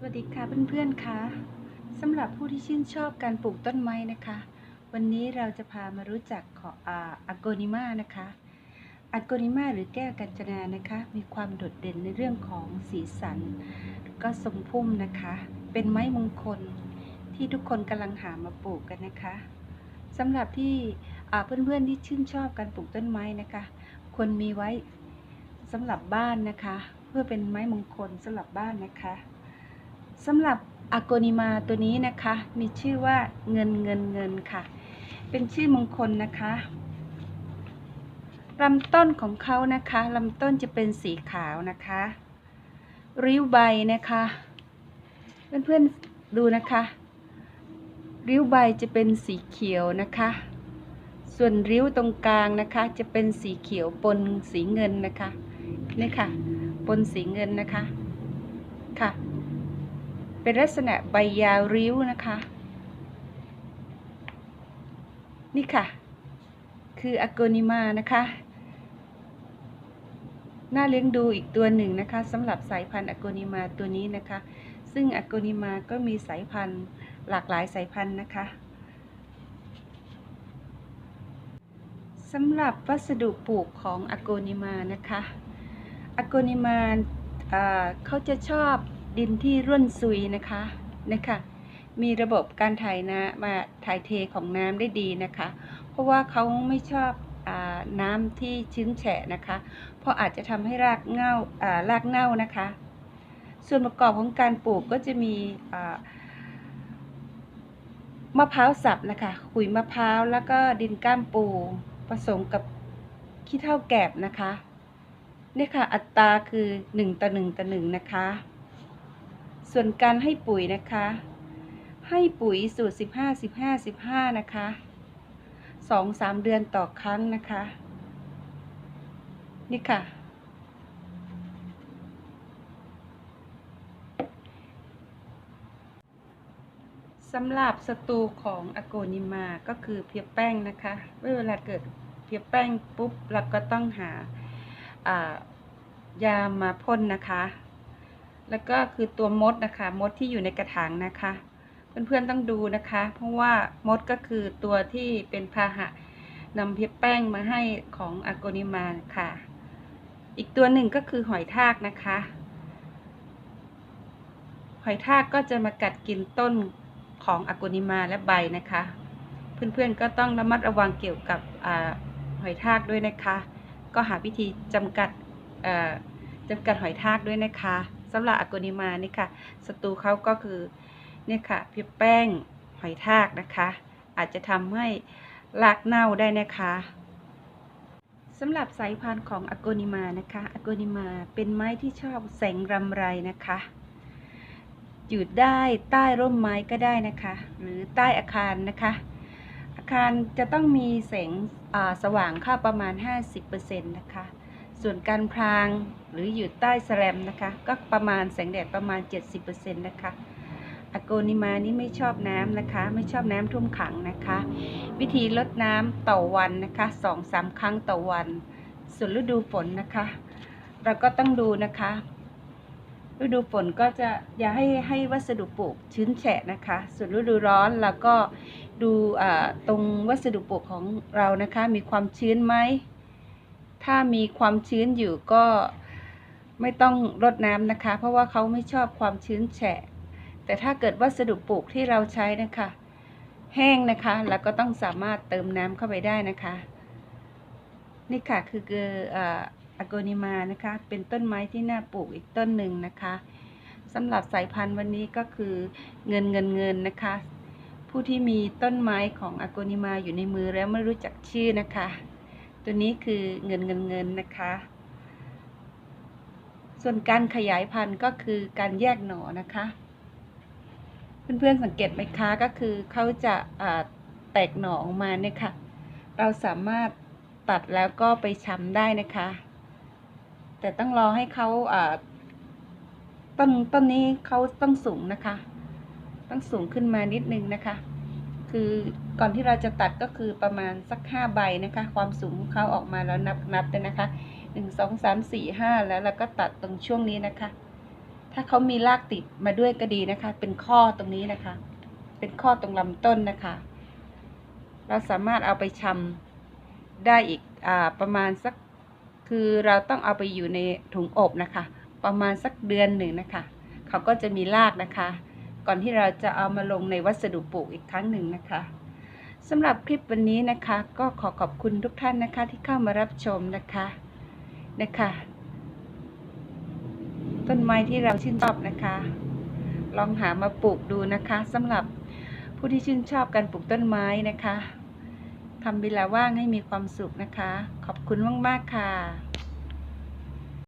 สวัสดีค่ะเพื่อนๆค่ะสำหรับผู้ที่ชื่นชอบการปลูกต้นไม้นะคะ วันนี้เราจะพามารู้จักของอาโกนิมานะคะอาโกนิมาหรือแก้วกัญจนานะคะ มีความโดดเด่นในเรื่องของสีสัน ก็ทรงพุ่มนะคะ เป็นไม้มงคลที่ทุกคนกำลังหามาปลูกกันนะคะสำหรับที่อ่าเพื่อนๆที่ชื่นชอบการปลูกต้นไม้นะคะ ควรมีไว้สำหรับบ้านนะคะ เพื่อเป็นไม้มงคลสำหรับบ้านนะคะ สำหรับอาโกนิมาตัวนี้นะคะ มีชื่อว่าเงินเงินเงินค่ะ เป็นชื่อมงคลนะคะลำต้นของเขานะคะลำต้นจะเป็นสีขาวนะคะ ริ้วใบนะคะ เพื่อนๆดูนะคะ ริ้วใบจะเป็นสีเขียวนะคะ ส่วนริ้วตรงกลางนะคะ จะเป็นสีเขียวปนสีเงินนะคะนี่ค่ะ ปนสีเงินนะคะค่ะ เป็นลักษณะใบยาวริ้วนะคะ นี่ค่ะ คืออ g โกนิมานะคะน่าเลี้ยงดูอีกตัวหนึ่งนะคะสำหรับสายพันธุ์อ g โกนิมาตัวนี้นะคะ ซึ่งอ g โกนิมาก็มีสายพันธุ์หลากหลายสายพันธุ์นะคะสำหรับวัสดุปลูกของอ g โกนิมานะคะอ g โกนิมาอ่าเขาจะชอบ ดินที่ร่วนซุยนะคะนะคะ มีระบบการถ่ายน้ำมาถ่ายเทของน้ำได้ดีนะคะ เพราะว่าเขาไม่ชอบอน้ำที่ชื้นแฉะนะคะ เพราะอาจจะทำให้รากเง่าารากเน่านะคะ ส่วนประกอบของการปลูกก็จะมีมะพร้าวสับนะคะขุยมะพร้าวแล้วก็ดินก้ามปูผสมกับขี้เถ้าแกบนะคะนี่ค่ะอัตราคือ 1 ต่อ 1 ต่อ 1 นะคะ ส่วนการให้ปุ๋ยนะคะ ให้ปุ๋ยสูตร 15 15 15 นะคะ 2-3 เดือนต่อครั้งนะคะ นี่ค่ะ สำหรับศัตรูของอโกนิมาก็คือเพียแป้งนะคะเมื่อเวลาเกิดเพียแป้งปุ๊บเราก็ต้องหาายามาพ่นนะคะ แล้วก็คือตัวมดนะคะ มดที่อยู่ในกระถางนะคะ เพื่อนๆต้องดูนะคะ เพราะว่ามดก็คือตัวที่เป็นพาหะนำเพียแป้งมาให้ของอากนิมาค่ะ อีกตัวหนึ่งก็คือหอยทากนะคะ หอยทากก็จะมากัดกินต้นของอากนิมาและใบนะคะ เพื่อนๆก็ต้องระมัดระวังเกี่ยวกับอหอยทากด้วยนะคะ ก็หาวิธีจำกัดจำกัดหอยทากด้วยนะคะ สำหรับอากนิมานี่ค่ะศัตรูเขาก็คือเนี่ยค่ะเพียแป้งหอยทากนะคะ อาจจะทำให้รากเน่าได้นะคะสำหรับสายพันธุ์ของอากนิมานะคะอากนิมาเป็นไม้ที่ชอบแสงรำไรนะคะอยู่ได้ใต้ร่มไม้ก็ได้นะคะ หรือใต้อาคารนะคะ อาคารจะต้องมีแสงสว่างเข้าประมาณ 50%นะคะ ส่วนการพรางหรืออยู่ใต้แสลมนะคะ ก็ประมาณแสงแดดประมาณ 70%นะคะอโกนิมานี่ไม่ชอบน้ำนะคะ ไม่ชอบน้ำท่วมขังนะคะ วิธีลดน้ำต่อวันนะคะสองสามครั้งต่อวัน ส่วนฤดูฝนนะคะ เราก็ต้องดูนะคะ ฤดูฝนก็จะอย่าให้ให้วัสดุปลูกชื้นแฉะนะคะ ส่วนฤดูร้อนเราก็ดูตรงวัสดุปลูกของเรานะคะ มีความชื้นไหม ถ้ามีความชื้นอยู่ก็ไม่ต้องรดน้ำนะคะ เพราะว่าเขาไม่ชอบความชื้นแฉะ แต่ถ้าเกิดวัสดุปลูกที่เราใช้นะคะ แห้งนะคะเราก็ต้องสามารถเติมน้ำเข้าไปได้นะคะ นี่ค่ะคือเกออโกนิมานะคะ เป็นต้นไม้ที่น่าปลูกอีกต้นหนึ่งนะคะสำหรับสายพันธุ์วันนี้ก็คือเงินเงินเงินนะคะ ผู้ที่มีต้นไม้ของอโกนิมาอยู่ในมือแล้วไม่รู้จักชื่อนะคะ ตัวนี้คือเงินเงินเงินนะคะ ส่วนการขยายพันธุ์ก็คือการแยกหน่อนะคะ เพื่อนๆสังเกตไหมคะก็คือเขาจะาแตกหน่อออกมาเนี่ยค่ะ เราสามารถตัดแล้วก็ไปชำได้นะคะ แต่ต้องรอให้เขาาต้นต้นนี้เขาต้องสูงนะคะ ต้องสูงขึ้นมานิดนึงนะคะ คือก่อนที่เราจะตัดก็คือประมาณสักห้าใบนะคะ ความสูงเขาออกมาแล้วนับนับเลยนะคะหนึ่งสองสามสี่ห้าแล้วเราก็ตัดตรงช่วงนี้นะคะ ถ้าเขามีรากติดมาด้วยก็ดีนะคะ เป็นข้อตรงนี้นะคะ เป็นข้อตรงลำต้นนะคะ เราสามารถเอาไปชำได้อีกอาประมาณสักคือเราต้องเอาไปอยู่ในถุงอบนะคะ ประมาณสักเดือนหนึ่งนะคะ เขาก็จะมีรากนะคะ ก่อนที่เราจะเอามาลงในวัสดุปลูกอีกครั้งหนึ่งนะคะสำหรับคลิปวันนี้นะคะ ก็ขอขอบคุณทุกท่านนะคะที่เข้ามารับชมนะคะนะคะ ต้นไม้ที่เราชื่นชอบนะคะ ลองหามาปลูกดูนะคะสำหรับผู้ที่ชื่นชอบการปลูกต้นไม้นะคะทำเวลาว่างให้มีความสุขนะคะ ขอบคุณมากๆค่ะ